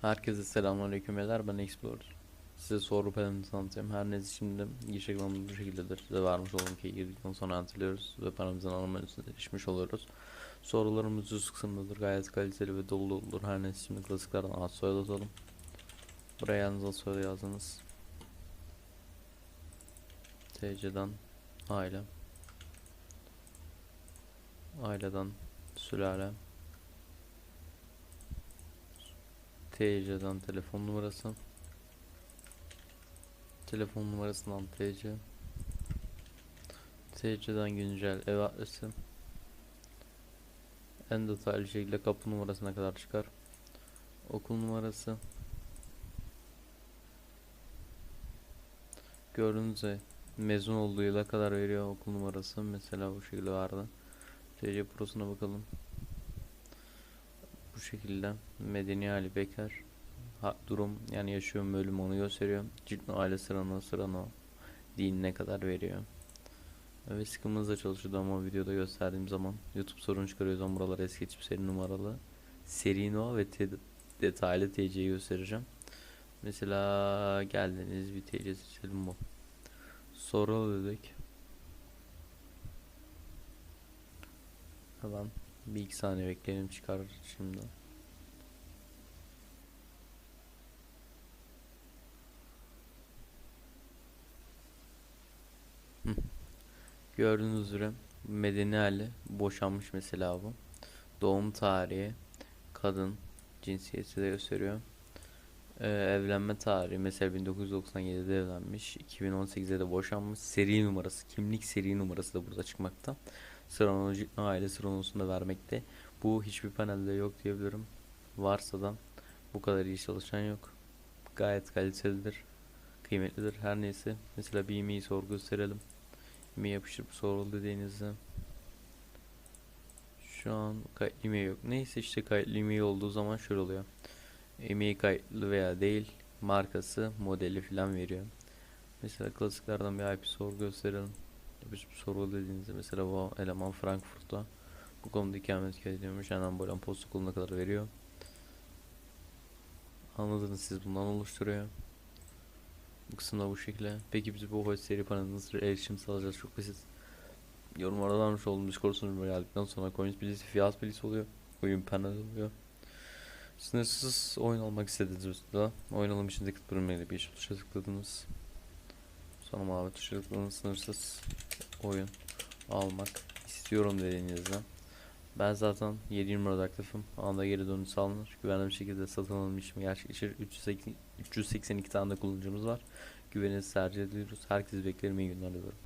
Herkese selamünaleyküm beyler ben Explorer. Size soru panelini tanıtayım. Her neyse şimdi giriş ekranı bu şekildedir. Size vermiş olduğum key'i girdikten sonra antiliyoruz ve paramızın menüsüne erişmiş oluyoruz. Sorularımız üst kısımdadır. Gayet kaliteli ve dolu doludur. Her neyse şimdi klasiklerden ad soyadı atalım. Buraya yalnız ad soyadı yazdınız. TC'den aile. Aileden sülale. TC'den telefon numarası. Telefon numarasından TC. TC'den güncel ev adresi. En detaylı şekilde kapı numarasına kadar çıkar. Okul numarası. Gördüğünüz üzere mezun olduğu yıla kadar veriyor okul numarası. Mesela bu şekilde vardı. TC Pro'suna bakalım. Bu şekilde medeni hali bekar ha, durum yani yaşıyor mu ölüm onu gösteriyor. Cilt aile sırano sırano dinine kadar veriyor. Ve sıkım hızla çalışıyordu ama videoda gösterdiğim zaman YouTube sorun çıkarıyor zaman buralara es geçip seri numaralı seri no ve te- detaylı TC'yi göstereceğim. Mesela geldiniz bir TC seçelim bu. Soru dedik. Hemen bir iki saniye bekleyelim çıkar şimdi. Hı. Gördüğünüz üzere medeni hali boşanmış mesela bu. Doğum tarihi, kadın, cinsiyeti de gösteriyor. Ee, evlenme tarihi mesela 1997'de evlenmiş, 2018'de de boşanmış. Seri numarası, kimlik seri numarası da burada çıkmakta. Sıranoji aile sıranosunu da vermekte. Bu hiçbir panelde yok diyebilirim. Varsa da bu kadar iyi çalışan yok. Gayet kalitelidir. Kıymetlidir. Her neyse. Mesela bir email soru gösterelim. Email yapıştırıp sorul dediğinizde şu an kayıtlı email yok. Neyse işte kayıtlı email olduğu zaman şöyle oluyor. Email kayıtlı veya değil markası, modeli falan veriyor. Mesela klasiklerden bir IP soru gösterelim. Yapışıp soru dediğinizde mesela bu eleman Frankfurt'ta bu konuda ikamet ediyormuş. Hemen böyle posta okuluna kadar veriyor. Anladınız siz bundan oluşturuyor. Bu kısımda bu şekilde. Peki biz bu hoş seri panel nasıl erişim sağlayacağız? Çok basit. Yorumlarda vermiş olduğum Discord sunucuma geldikten sonra coins bilgisi, fiyat bilgisi oluyor. Oyun panel oluyor. Sınırsız oyun almak istediğiniz da oyun alım için tıkıt bölümüyle bir iş tuşa tıkladınız. Sonra mavi tuşa tıkladınız. Sınırsız oyun almak istiyorum dediğinizde ben zaten 7.24 aktifim. Anda geri dönüş sağlanır. Güvenli bir şekilde satın alım işlemi gerçekleşir. 382, 382 tane de kullanıcımız var. Güveninizi tercih ediyoruz. Herkese beklerim. iyi günler diliyorum.